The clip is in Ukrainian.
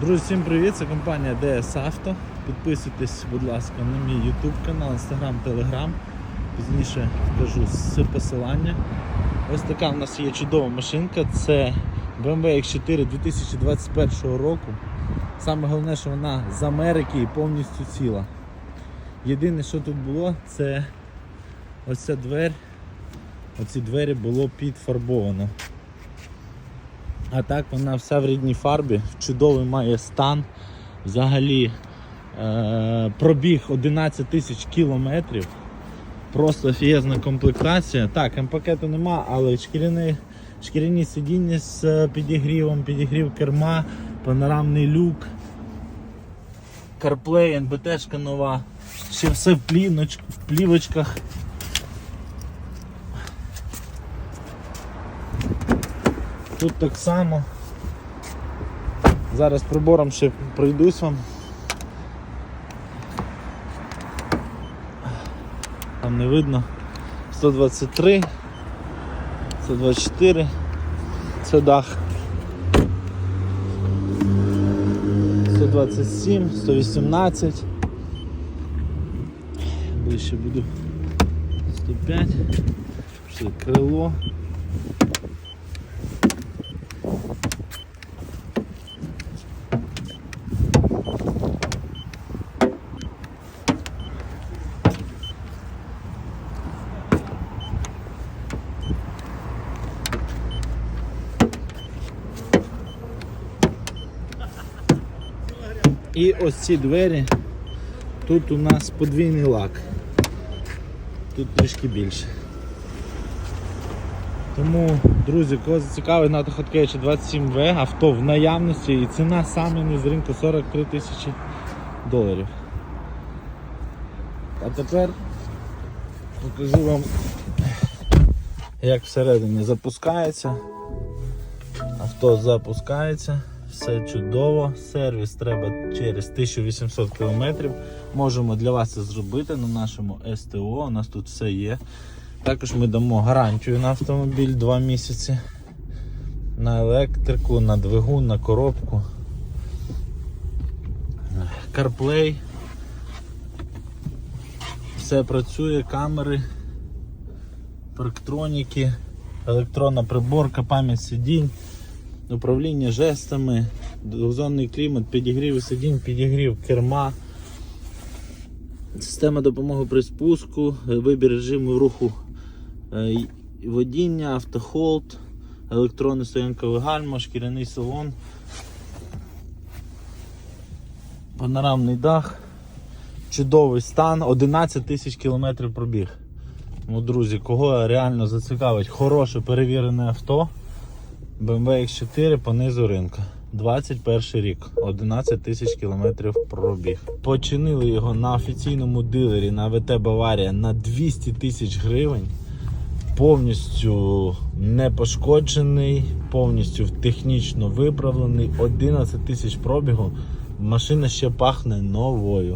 Друзі, всім привіт! Це компанія DS Auto. Підписуйтесь, будь ласка, на мій YouTube канал, Instagram, Telegram. Пізніше вкажу з посилання. Ось така в нас є чудова машинка. Це BMW X4 2021 року. Саме головне, що вона з Америки і повністю ціла. Єдине, що тут було, це ось ця двері. Оці двері було підфарбовано. А так вона вся в рідній фарбі, чудовий має стан. Взагалі е- пробіг 11 тисяч кілометрів. Просто офігезна комплектація. Так, МПК-то нема, але шкіряні, шкіряні сидіння з е, підігрівом, підігрів керма, панорамний люк, CarPlay, НБТшка нова, ще все в, пліноч, в плівочках. Тут так само. Зараз прибором ще пройдусь вам. Там не видно. 123, 124, це дах. 127, 118. Ближче буду 105, ще крило. І ось ці двері. Тут у нас подвійний лак. Тут трішки більше. Тому, друзі, кого зацікавить на Хоткевича 27В, авто в наявності і ціна саме не з ринку 43 тисячі доларів. А тепер покажу вам, як всередині запускається. Авто запускається, все чудово, сервіс треба через 1800 км. Можемо для вас це зробити на нашому СТО, у нас тут все є. Також ми дамо гарантію на автомобіль 2 місяці. На електрику, на двигун, на коробку. CarPlay. Все працює, камери, парктроніки, електронна приборка, пам'ять сидінь, управління жестами, двозонний клімат, підігрів сидінь, підігрів керма, система допомоги при спуску, вибір режиму руху е, водіння, автохолд, електронне стоянкове гальма, шкіряний салон, панорамний дах. Чудовий стан, 11 тисяч кілометрів пробіг. Ну, друзі, кого реально зацікавить хороше перевірене авто, BMW X4 по низу ринку. 21 рік, 11 тисяч кілометрів пробіг. Починили його на офіційному дилері на ВТ Баварія на 200 тисяч гривень. Повністю не пошкоджений, повністю технічно виправлений, 11 тисяч пробігу. Машина ще пахне новою.